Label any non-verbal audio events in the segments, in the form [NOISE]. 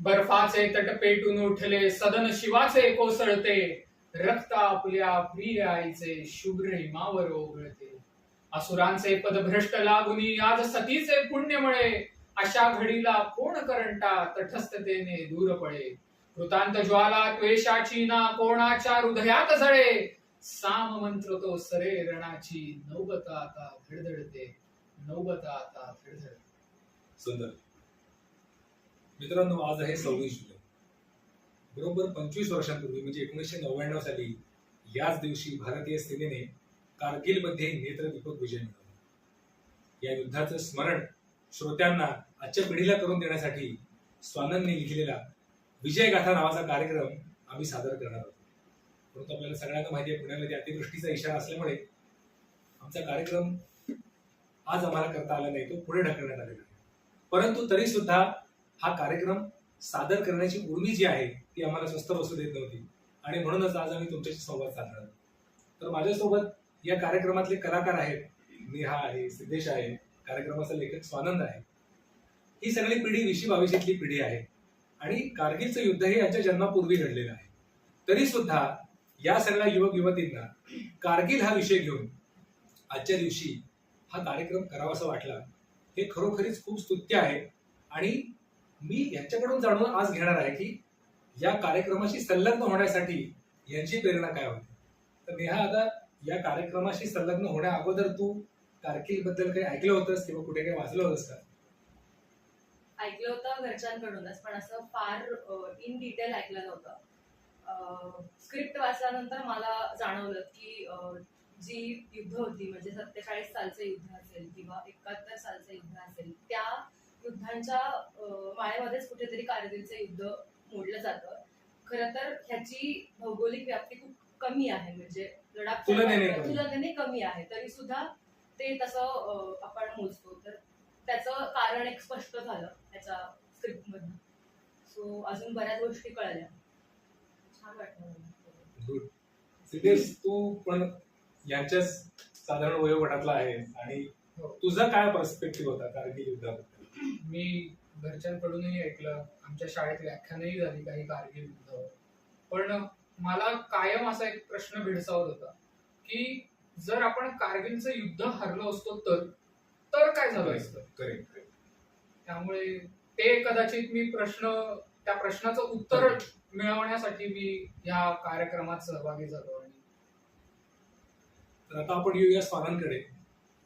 बर्फाचे तट पेटून उठले सदन शिवाचे कोसळते रक्त आपल्या प्रिय आईचे शुभ्र हिमावर ओघळते. असुरांचे पदभ्रष्ट लागुनी आज सतीचे पुण्यमळे अशा घडीला कोण करंटा तटस्थतेने दूर पळे? कृतांत ज्वाला त्वेषाची ना कोणाच्या हृदयात जळे साम मंत्र तो सरे रणाची नौबत आता धडधडते नौबत आता धडधडते सुंदर. मित्रांनो आज आहे सव्वीस जुलै. बरोबर पंचवीस वर्षांपूर्वी म्हणजे एकोणीसशे नव्याण्णव साली याच दिवशी भारतीय सेनेने कारगिलमध्ये नेत्रदीपक विजय मिळवला. या युद्धाचं स्मरण श्रोत्यांना आजच्या पिढीला करून देण्यासाठी स्वानंदने लिहिलेला विजयगाथा नावाचा कार्यक्रम आम्ही सादर करणार आहोत. परंतु आपल्याला सगळ्यांना माहिती आहे पुण्यामध्ये अतिवृष्टीचा इशारा असल्यामुळे आमचा कार्यक्रम आज आम्हाला करता आला नाही तो पुढे ढकलण्यात आलेला आहे. परंतु तरी सुद्धा हा कार्यक्रम सादर करण्याची उर्मी जी आहे ती आम्हाला स्वस्त बसू देत नव्हती. आणि म्हणूनच आज आम्ही तुमच्याशी संवाद साधणार तर माझ्यासोबत या कार्यक्रमातले कलाकार आहेत नेहा आहे सिद्धेश आहे कार्यक्रमाचा लेखक स्वानंद आहे. ही सगळी पिढी विशी बावीशीतली पिढी आहे. आणि कारगिलचं युद्ध हे यांच्या जन्मापूर्वी घडलेलं आहे. तरी सुद्धा या सगळ्या युवक युवतींना कारगिल हा विषय घेऊन आजच्या दिवशी हा कार्यक्रम करावासा वाटला हे खरोखरीच खूप स्तुत्य आहे. आणि मी यांच्याकडून जाणून आज घेणार आहे की या कार्यक्रमाशी संलग्न होण्यासाठी यांची प्रेरणा काय होती? तर नेहा आता या कार्यक्रमाशी संलग्न होण्या अगोदर तू कारगिलबद्दल काही ऐकलं होतंस किंवा कुठे काही वाचलं होतंस का? ऐकलं होतं घरच्यांकडूनच पण असं फार इन डिटेल ऐकलं नव्हतं. स्क्रिप्ट वाचल्यानंतर मला जाणवलं की जी युद्ध होती म्हणजे सत्तेचाळीस सालचं युद्ध असेल किंवा एकाहत्तर सालचं युद्ध असेल त्या युद्धांच्या अ, माळेमध्येच कुठेतरी कारगिलचं युद्ध मोडलं जातं. खरं तर ह्याची भौगोलिक व्याप्ती खूप कमी आहे. म्हणजे लडाख तुलनेने कमी. आहे. तरी सुद्धा ते तसं आपण मोजतो. तर त्याचं कारण एक स्पष्ट झालं त्याच्या स्क्रिप्ट मधनं सो अजून बऱ्याच गोष्टी कळल्या. छान वाटलं सिद्धेश तू पण यांच्याच साधारण वयोगटातला आहे आणि हो. तुझा काय पर्स्पेक्टिव्ह होता कारगिल युद्धाबद्दल? मी घरच्यांकडूनही ऐकलं आमच्या शाळेत व्याख्यानही झाली काही कारगिल युद्धावर पण मला कायम असा एक प्रश्न भेडसावत होता की जर आपण कारगिलचं युद्ध हरलो असतो तर तर काय झालं असतं? करेक्ट त्यामुळे ते कदाचित मी प्रश्न त्या प्रश्नाचं उत्तर मिळवण्यासाठी मी या कार्यक्रमात सहभागी झालो आणि तर आता आपण येऊया स्वानंदकडे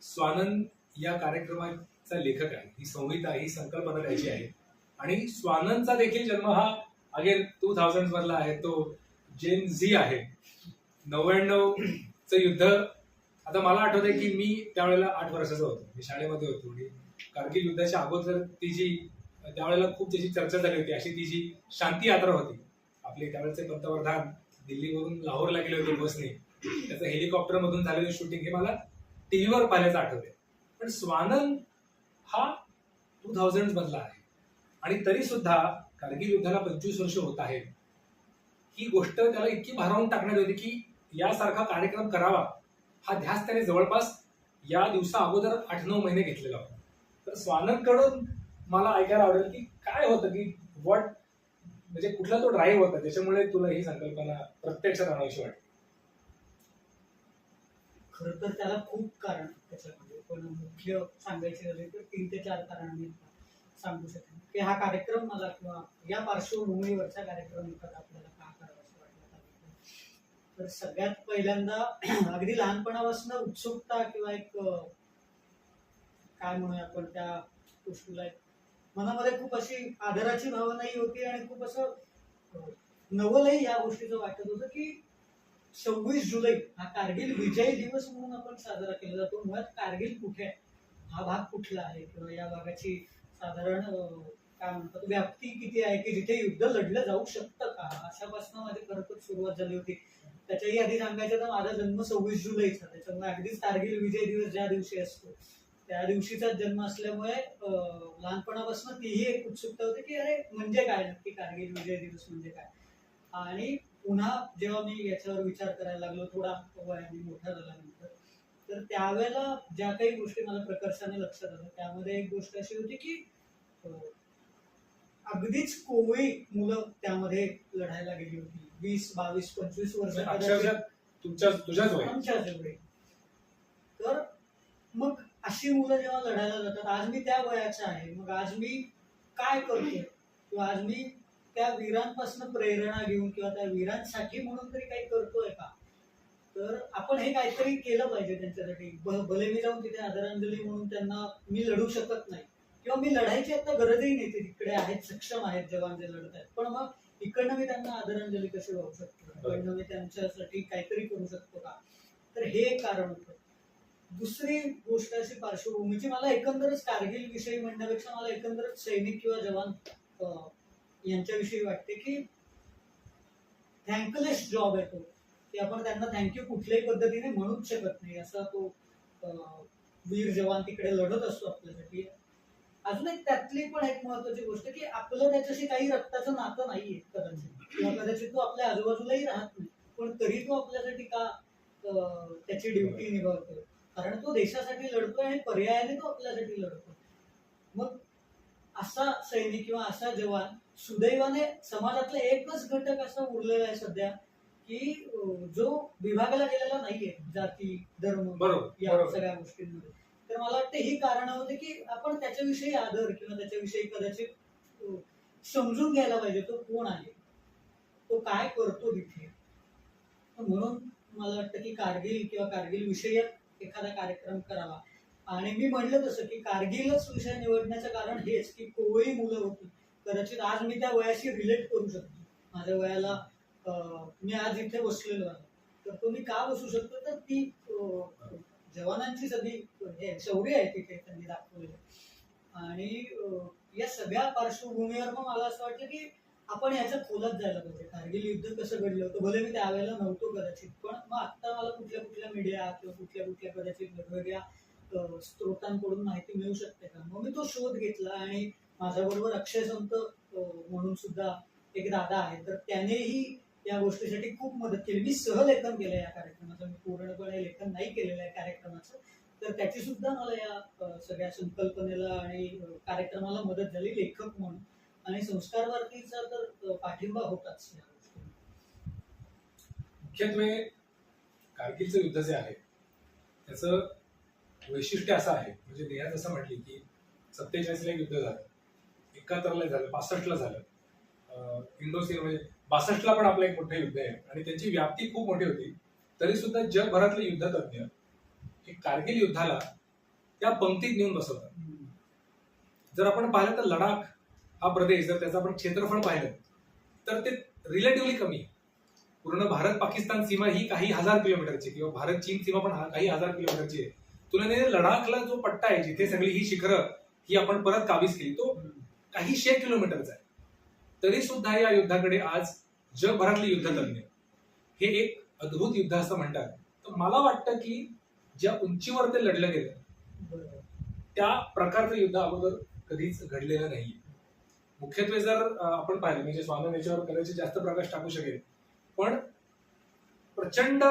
स्वानंद या चा लेखक आहे. ही संहिता ही संकल्पना त्याची आहे. आणि स्वानंदचा देखील जन्म हा अगेन टू थाउजंड मधला आहे. तो जेन झी आहे. नव्याण्णव च युद्ध. आता मला आठवतंय की मी त्यावेळेला आठ वर्षाचा होतो. मी शाळेमध्ये होतो. आणि कारगिल युद्धाच्या अगोदर ती जी त्यावेळेला खूप त्याची चर्चा झाली होती. अशी ती जी शांती यात्रा होती. आपले त्यावेळेचे पंतप्रधान दिल्लीवरून लाहोरला गेले होते बसने. त्याचं हेलिकॉप्टर मधून झालेलं शूटिंग हे मला टीव्हीवर पाहिल्याचं आठवते पण स्वानंद हा टू थाउजंड मधला आहे. आणि तरी सुद्धा कारगिल युद्धाला पंचवीस वर्ष होत आहे ही गोष्ट त्याला इतकी भारावून टाकण्यात होती की यासारखा कार्यक्रम करावा हा ध्यास त्याने जवळपास या दिवसा अगोदर आठ नऊ महिने घेतलेला होता. तर स्वानंदकडून मला ऐकायला आवडेल की काय होतं की व्हॉट म्हणजे कुठला तो ड्राईव्ह होता ज्याच्यामुळे तुला ही संकल्पना प्रत्यक्षात आणावीशी वाटते? खरं तर त्याला खूप कारण त्याच्यामध्ये. पण मुख्य सांगायचे झाले तर तीन ते चार कारण मी सांगू शकेन. की हा कार्यक्रम मला किंवा या पार्श्वभूमीवरचा कार्यक्रम एखादा आपल्याला का करावा असं वाटलं तर सगळ्यात पहिल्यांदा [CLEARS THROAT] अगदी लहानपणापासून उत्सुकता किंवा एक काय म्हणूया आपण त्या गोष्टीला मनामध्ये खूप अशी आदराची भावनाही होती आणि खूप असं नवलही या गोष्टीचं वाटत होतं की सव्वीस जुलै हा कारगिल विजय दिवस म्हणून आपण साजरा केला जातो. मुळात कारगिल कुठे आहे? हा भाग कुठला आहे? किंवा या भागाची साधारण काय म्हणतात व्याप्ती किती आहे? की जिथे युद्ध लढलं जाऊ शकतं का? अशापासून माझी खरंच सुरुवात झाली होती. त्याच्याही आधी सांगायचं तर माझा जन्म सव्वीस जुलैचा. त्याच्यामुळे अगदीच कारगिल विजय दिवस ज्या दिवशी असतो त्या दिवशीचा जन्म असल्यामुळे लहानपणापासून तीही एक उत्सुकता होती की अरे म्हणजे काय? नक्की कारगिल विजय दिवस म्हणजे काय? आणि पुन्हा जेव्हा मी याच्यावर विचार करायला लागलो थोडा वयाने मोठा झाल्यानंतर तर त्यावेळेला ज्या काही गोष्टी मला प्रकर्षाने लक्षात आल्या त्यामध्ये एक गोष्ट अशी होती की अगदीच कोवळी मुलं त्यामध्ये लढायला गेली होती. वीस बावीस पंचवीस वर्ष म्हणजे आमच्याच एवढे तर मग अशी मुलं जेव्हा लढायला जातात आज मी त्या वयाचा आहे मग आज मी काय करतोय? किंवा आज मी त्या वीरांपासून प्रेरणा घेऊन किंवा त्या वीरांसाठी म्हणून तरी काही करतोय का? तर आपण हे काहीतरी केलं पाहिजे त्यांच्यासाठी. भले मी जाऊन तिथे आदरांजली म्हणून त्यांना मी लढू शकत नाही. किंवा मी लढायची आता गरजही नाही. ते तिकडे आहेत सक्षम आहेत जवान जे लढत आहेत. पण मग इकडनं मी त्यांना आदरांजली कशी वाहू शकतो? इकडनं मी त्यांच्यासाठी काहीतरी करू शकतो का? तर हे एक कारण होतं. दुसरी गोष्ट अशी पार्श्वभूमीची मला एकंदरच कारगिल विषयी म्हणण्यापेक्षा मला एकंदरच सैनिक किंवा जवान यांच्याविषयी वाटते की थँकलेस जॉब आहे तो की आपण त्यांना थँक्यू कुठल्याही पद्धतीने म्हणूच शकत नाही. असा तो वीर जवान तिकडे लढत असतो आपल्यासाठी. अजून एक त्यातली पण एक महत्वाची गोष्ट की आपलं त्याच्याशी काही रक्ताचं नातं नाहीये कदाचित. किंवा कदाचित तो आपल्या आजूबाजूलाही राहत नाही. पण तरी तो आपल्यासाठी का त्याची ड्युटी निभावतोय? कारण तो देशासाठी लढतोय आणि पर्यायाने तो आपल्यासाठी लढतोय. मग असा सैनिक किंवा असा जवान सुदैवाने समाजातला एकच घटक असा उरलेला आहे सध्या की जो विभागाला गेलेला नाहीये जाती धर्म बरोबर या बरोबर. सगळ्या गोष्टींमध्ये. तर मला वाटतं ही कारण होते की आपण त्याच्याविषयी आदर किंवा त्याच्याविषयी कदाचित अं, समजून घ्यायला पाहिजे तो कोण आहे? तो काय करतो तिथे? तर म्हणून मला वाटतं की कारगिल किंवा कारगिल विषयक एखादा कार्यक्रम करावा. आणि मी म्हणलं तसं की कारगिलच विषय निवडण्याचं कारण हेच की कोवळी मुलं होती. कदाचित आज मी त्या वयाशी रिलेट करू शकतो. माझ्या वयाला मी आज इथे बसलेलो आहे. तर तो मी का बसू शकतो? तर ती जवानांची सगळी हे शौर्य आहे तिथे त्यांनी दाखवलेलं. आणि या सगळ्या पार्श्वभूमीवर मग मला असं वाटलं की आपण याच्या खोलात जायला पाहिजे. कारगिल युद्ध कसं घडलं होतं? भले मी त्यावेळेला नव्हतो कदाचित पण मग आता मला कुठल्या कुठल्या मीडिया किंवा कुठल्या कुठल्या कदाचित वेगवेगळ्या स्त्रोतांकडून माहिती मिळू शकते का? मग मी तो शोध घेतला आणि माझ्याबरोबर अक्षय संत म्हणून सुद्धा एक दादा आहे तर त्यानेही या गोष्टीसाठी खूप मदत केली. मी सहलेखन केलं या कार्यक्रमाचं. मी पूर्णपणे लेखन नाही केलेलं आहे कार्यक्रमाचं. तर त्याची सुद्धा मला या सगळ्या संकल्पनेला आणि कार्यक्रमाला मदत झाली लेखक म्हणून. आणि संस्कार भारतीचा तर पाठिंबा होताच या मुख्यत्वे कारगिलचं युद्ध जे आहे त्याचं वैशिष्ट्य असं आहे. म्हणजे नेहा जसं म्हटली की सत्तेचाळीसला एक युद्ध झालं. एकाहत्तरला झालं बासष्टला झालं. इंडो इंडोसीन म्हणजे बासष्टला पण आपलं एक मोठं युद्ध आहे आणि त्याची व्याप्ती खूप मोठी होती. तरी सुद्धा जगभरातले युद्धतज्ञ हे कारगिल युद्धाला त्या पंक्तीत नेऊन बसवतात. जर आपण पाहिलं तर लडाख हा प्रदेश जर त्याचं आपण क्षेत्रफळ पाहिलं तर ते रिलेटिव्हली कमी आहे. पूर्ण भारत पाकिस्तान सीमा ही काही हजार किलोमीटरची किंवा भारत चीन सीमा पण काही हजार किलोमीटरची आहे. तुलनेने लडाखला जो पट्टा आहे जिथे सगळी ही शिखरं ही आपण परत काबीज केली तो काही शे किलोमीटरचा आहे तरी सुद्धा या युद्धाकडे आज जगभरातले युद्धतज्ञ हे एक अद्भुत युद्ध असं म्हणतात तर मला वाटतं की ज्या उंचीवर ते लढलं गेलं. त्या प्रकारचं युद्ध अगोदर कधीच घडलेलं नाही मुख्यत्वे जर आपण पाहिलं म्हणजे स्वामी याच्यावर कदाचित जास्त प्रकाश टाकू शकेल पण प्रचंड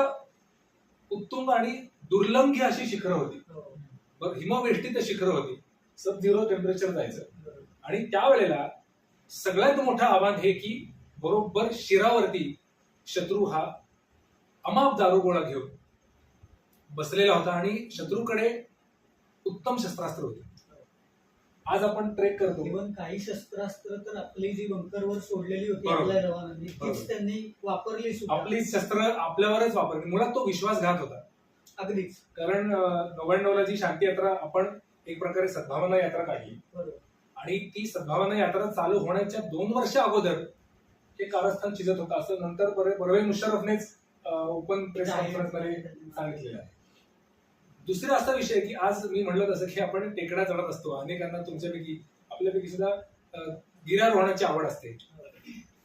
उत्तुंग आणि दुर्लंघ्य अशी शिखरं होती हो. बरं, हिमवेष्टित शिखरं होती सब झिरो टेम्परेचर जायचं. आणि त्यावेळेला सगळ्यात मोठं आव्हान हे की बरोबर शिरावरती शत्रू हा अमाप दारुगोळा घेऊन बसलेला होता आणि शत्रूकडे उत्तम शस्त्रास्त्र होते. आज आपण ट्रेक करतो. इव्हन काही शस्त्रास्त्र तर आपली जी बंकरवर सोडलेली होती. आपल्या जवानांनी. तीच त्यांनी वापरली आपली शस्त्र आपल्यावरच वापरली. मुळात तो विश्वासघात होता. अगदीच. कारण नव्याण्णव ला जी शांती यात्रा आपण एक प्रकारे सद्भावना यात्रा काढली. बरोबर. आणि ती सद्भावना यात्रा चालू होण्याच्या दोन वर्ष अगोदर हे कारस्थान शिजत होतं. असं नंतर पर- परवेज मुशर्रफनेच ओपन प्रेस कॉन्फरन्समध्ये सांगितलेलं आहे. दुसरा असा विषय की आज मी म्हणलं तसं की आपण टेकडा चढत असतो. अनेकांना तुमच्यापैकी आपल्यापैकी सुद्धा अं, गिर्यारोहणाची आवड असते.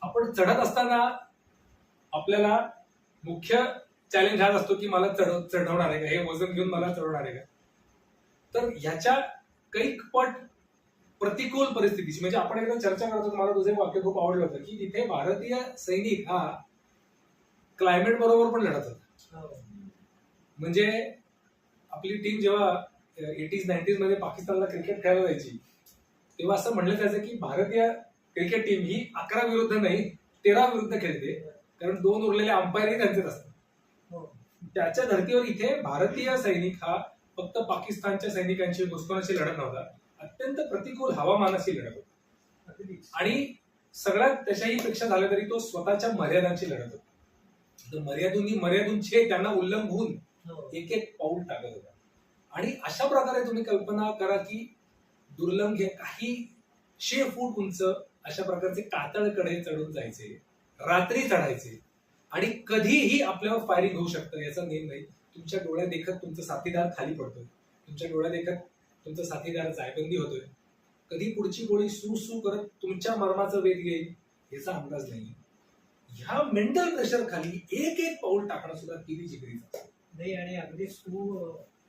आपण चढत असताना आपल्याला मुख्य चॅलेंज हाच असतो की मला चढ चढवणार आहे का? हे वजन घेऊन मला चढवणार आहे का? तर ह्याच्या कैक पट प्रतिकूल परिस्थितीची म्हणजे आपण एकदा चर्चा करत होतो मला तुझं वाक्य खूप आवडलं होतं की तिथे भारतीय सैनिक हा क्लायमेट बरोबर पण लढत होता. हो. म्हणजे आपली टीम जेव्हा एटीज नाईन्टीजमध्ये पाकिस्तानला क्रिकेट खेळायला जायची तेव्हा असं म्हणलं जायचं की भारतीय क्रिकेट टीम ही अकरा विरुद्ध नाही तेरा विरुद्ध खेळते. कारण दोन उरलेले अंपायरही त्यांचेच असतात. हो. त्याच्या धर्तीवर इथे भारतीय सैनिक हा फक्त पाकिस्तानच्या सैनिकांची घुसखोराची लढत नव्हता. अत्यंत प्रतिकूल हवामानाची लढत होती. आणि सगळ्यात त्याच्याही पेक्षा झालं तरी तो स्वतःच्या मर्यादांची लढत होता. तर मर्यादूंनी मर्यादूंचे त्यांना उल्लंघून हो. एक एक पाऊल टाकत होता. आणि अशा प्रकारे तुम्ही कल्पना करा की दुर्लंघ हे काही शे फूट उंच अशा प्रकारचे कातळकडे चढून जायचे रात्री चढायचे. आणि कधीही आपल्यावर फायरिंग होऊ शकतं याचा नेम नाही. तुमच्या डोळ्यात देखत तुमचा साथीदार खाली पडतोय. तुमच्या डोळ्यात देखत तुमचा साथीदार जायबंदी होतोय. कधी पुढची गोळी सू सू करत तुमच्या मर्माचा वेध घेईल याचा अंदाज नाही ह्या मेंटल प्रेशर खाली एक एक पाऊल टाकणं सुद्धा किती जिगरीचं नाही आणि अगदी सू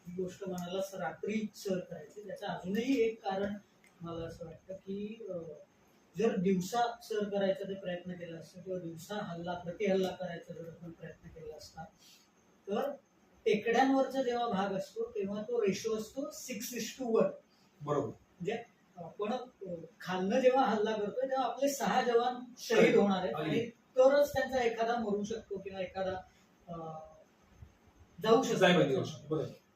ही गोष्ट मनाला रात्री सर करायची. त्याचं अजूनही एक कारण मला असं वाटतं की जर दिवसा सर करायचा जर प्रयत्न केला असता किंवा दिवसा हल्ला प्रतिहल्ला करायचा जर आपण प्रयत्न केला असता तर टेकड्यांवरचा जेव्हा भाग असतो तेव्हा तो रेशो असतो सिक्स इस टू वन बरोबर. आपण अं, खालनं जेव्हा हल्ला करतोय तेव्हा आपले सहा जवान शहीद होणार आहेत. आणि तरच त्यांचा एखादा मरू शकतो किंवा एखादा जाऊ शकतो.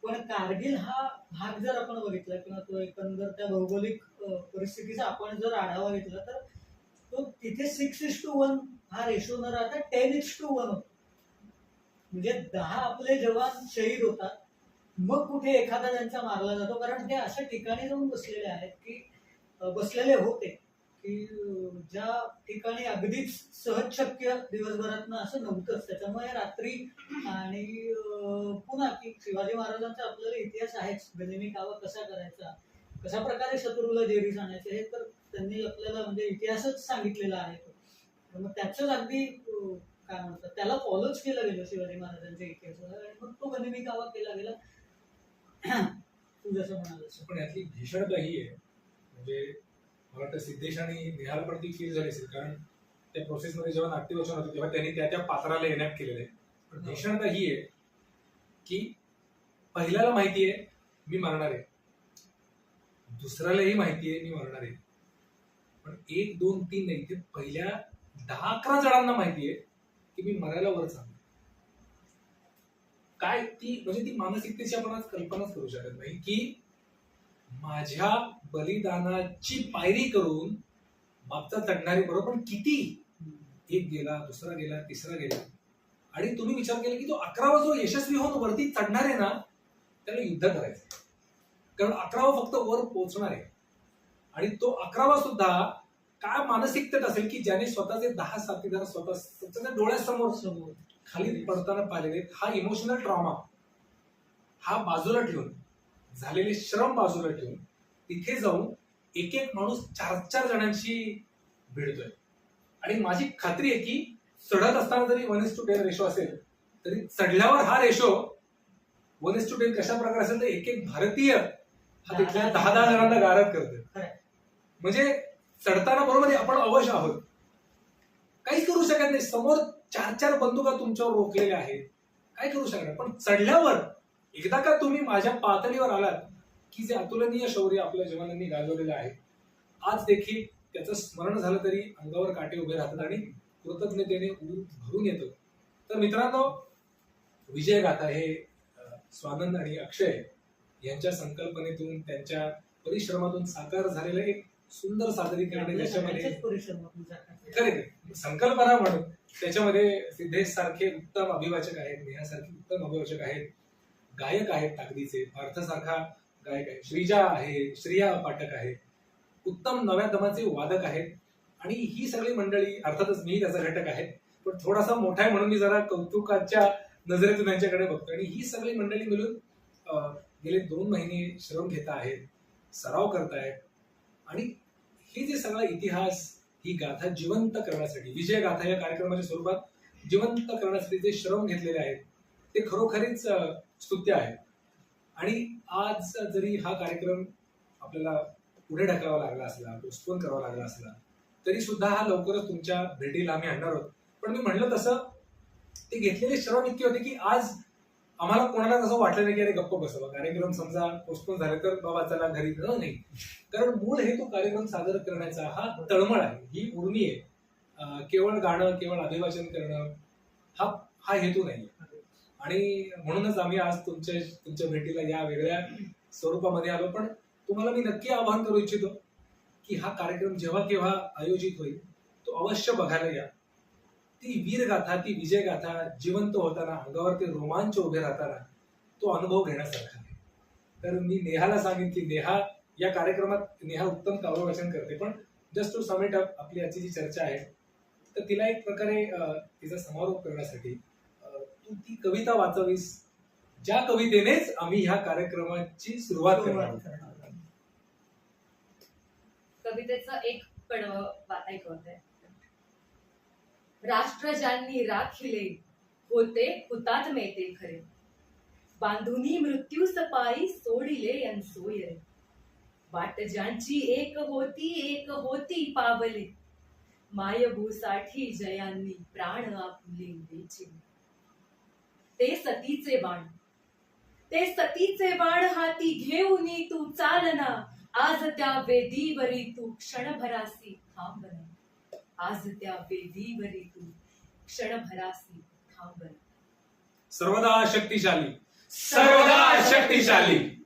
पण कारगिल हा भाग जर आपण बघितला किंवा तो एकंदर त्या भौगोलिक परिस्थितीचा आपण जर आढावा घेतला तर तो तिथे सिक्स इस टू वन हा रेशो न राहता टेन इस टू वन होतो. म्हणजे दहा आपले जवान शहीद होतात मग कुठे एखादा त्यांचा मारला जातो. कारण ते अशा ठिकाणी जाऊन बसलेले आहेत की बसलेले होते की ज्या ठिकाणी अगदीच सहज शक्य दिवसभरात असं नव्हतंच. त्याच्यामुळे रात्री आणि पुन्हा की शिवाजी महाराजांचा आपल्याला इतिहास आहेच. गनिमी कावा कसा करायचा? कशा प्रकारे शत्रूला जेरीस आणायचं? हे तर त्यांनी आपल्याला म्हणजे इतिहासच सांगितलेला आहे मग त्याचंच अगदी काय म्हणतात त्याला फॉलोच केलं गेलं शिवाजी महाराजांच्या इतिहासाला आणि मग तो गनिमी कावा केला गेला. [CLEARS THROAT] तू जसं म्हणालस. पण यातली भीषणता ही आहे. म्हणजे मला वाटतं सिद्धेश आणि निहाल पण ती फील झाली असेल. कारण त्या प्रोसेसमध्ये जेव्हा नाट्यवचन होतं तेव्हा त्यांनी त्या त्या पात्राला एनॅक्ट केलेलं आहे. पण भीषणता ही आहे की पहिल्याला माहिती आहे मी मरणार आहे. दुसऱ्यालाही माहिती आहे मी मरणार आहे. पण एक दोन तीन नाही ते पहिल्या दहा अकरा जणांना माहिती आहे. की मी मरायला वर चाललो काय ती म्हणजे ती मानसिकतेची आपण आज कल्पनाच करू शकत नाही की माझ्या बलिदानाची पायरी करून मागचा चढणारे बरोबर पण किती? एक गेला दुसरा गेला तिसरा गेला. आणि तुम्ही विचार केला की तो अकरावा जो यशस्वी होऊन वरती चढणार आहे ना त्याला युद्ध करायचं कारण अकरावा फक्त वर पोहोचणार आहे. आणि तो अकरावा सुद्धा काय मानसिकतेत असेल की ज्याने स्वतःचे दहा साथीदार स्वतः स्वतःच्या डोळ्यासमोर समोर. खाली पडताना पाहिलेले. हा इमोशनल ट्रॉमा हा बाजूला ठेवून झालेले श्रम बाजूला ठेवून तिथे जाऊन एक एक माणूस चार चार जणांशी भिडतोय. आणि माझी खात्री आहे की चढत असताना जरी one is to ten ratio असेल तरी चढल्यावर हा ratio one is to ten कशा प्रकारे असेल तर एक एक भारतीय हा तिथल्या दहा दहा जणांना गारद करतोय. म्हणजे चढताना बरोबर आहे, आपण अवश आहोत. काही करू शकत नाही. समोर चार चार बंदुका तुमच्यावर रोखलेल्या आहेत. काय करू शकणार पण चढल्यावर एकदा का तुम्ही माझ्या पातळीवर आलात की जे अतुलनीय शौर्य आपल्या जवानांनी गाजवलेलं आहे आज देखील त्याचं स्मरण झालं तरी अंगावर काटे उभे राहतात आणि कृतज्ञतेने भरून येतं. तर मित्रांनो विजयगाथा हे स्वानंद आणि अक्षय यांच्या संकल्पनेतून त्यांच्या परिश्रमातून साकार झालेलं एक सुंदर सादरीकरण केलं. खरे संकल्पना म्हणून त्याच्यामध्ये सिद्धेश सारखे उत्तम अभिवाचक आहेत नेहा सारखे उत्तम अभिवाचक आहेत. गायक आहेत ताकदीचे. पार्थ सारखा गायक आहे. श्रीजा आहे श्रिया पाठक आहे. उत्तम नव्या दमाचे वादक आहेत. आणि ही सगळी मंडळी अर्थातच मी त्याचा घटक आहे पण थोडासा मोठा आहे म्हणून मी जरा कौतुकाच्या नजरेतून त्यांच्याकडे बघतो आणि ही सगळी मंडळी मिळून गेले दोन महिने श्रम घेत आहेत सराव करतायत. आणि हे जे सगळा इतिहास ही गाथा जिवंत करण्यासाठी विजय गाथा या कार्यक्रमाच्या स्वरूपात जिवंत करण्यासाठी जे श्रम घेतलेले आहेत ते खरोखरीच स्तुत्य आहे. आणि आज जरी हा कार्यक्रम आपल्याला पुढे ढकलावा लागला असला पोस्टपोन करावा लागला असला तरी सुद्धा हा लवकरच तुमच्या भेटीला आम्ही आणणार आहोत. पण मी म्हणलं तसं ते घेतलेले श्रम इतके होते की आज आम्हाला कोणाला असं वाटलं नाही की अरे गप्प बसावा. कार्यक्रम समजा पोस्टपोन झाले तर बाबा चला घरी. न नाही. कारण मूळ हे तो कार्यक्रम सादर करण्याचा हा तळमळ आहे. ही उर्मी आहे. केवळ गाणं केवळ अभिवाचन करणं हा हा हेतू नाही आणि म्हणूनच आम्ही आज तुमच्या तुमच्या भेटीला या वेगळ्या स्वरूपामध्ये आलो. पण तुम्हाला मी नक्की आवाहन करू इच्छितो की हा कार्यक्रम जेव्हा केव्हा आयोजित होईल तो अवश्य बघायला या. ती वीर गाथा ती विजय गाथा जिवंत होताना अंगावर ते रोमांच उभे राहताना तो अनुभव घेण्यासारखा आहे. तर मी नेहाला सांगेन की नेहा या कार्यक्रमात नेहा उत्तम काव्यवाचन करते. पण जस्ट टू समिट अप आपली आजची जी चर्चा आहे तर तिला एक प्रकारे तिचा समारोप करण्यासाठी तू ती कविता वाचवीस. ज्या कवितेनेच आम्ही ह्या कार्यक्रमाची सुरुवात करणार आहोत. कवितेचं एक कडवं वात ऐकवते राष्ट्र ज्यांनी राखिले होते हुतात्मे ते खरे. बांधुनी मृत्यू सपाई सोडिले सोय वाट ज्यांची एक होती एक होती पावली. मायभूसाठी जयांनी प्राण आपले वेचे. ते सतीचे बाण. ते सतीचे बाण हाती घेऊनी तू चालना. आज त्या वेदीवरी तू क्षणभरासी थांबना. आज त्या वेदीवरी तू क्षणभरासी थांबना सर्वदा शक्तिशाली. सर्वदा शक्तिशाली.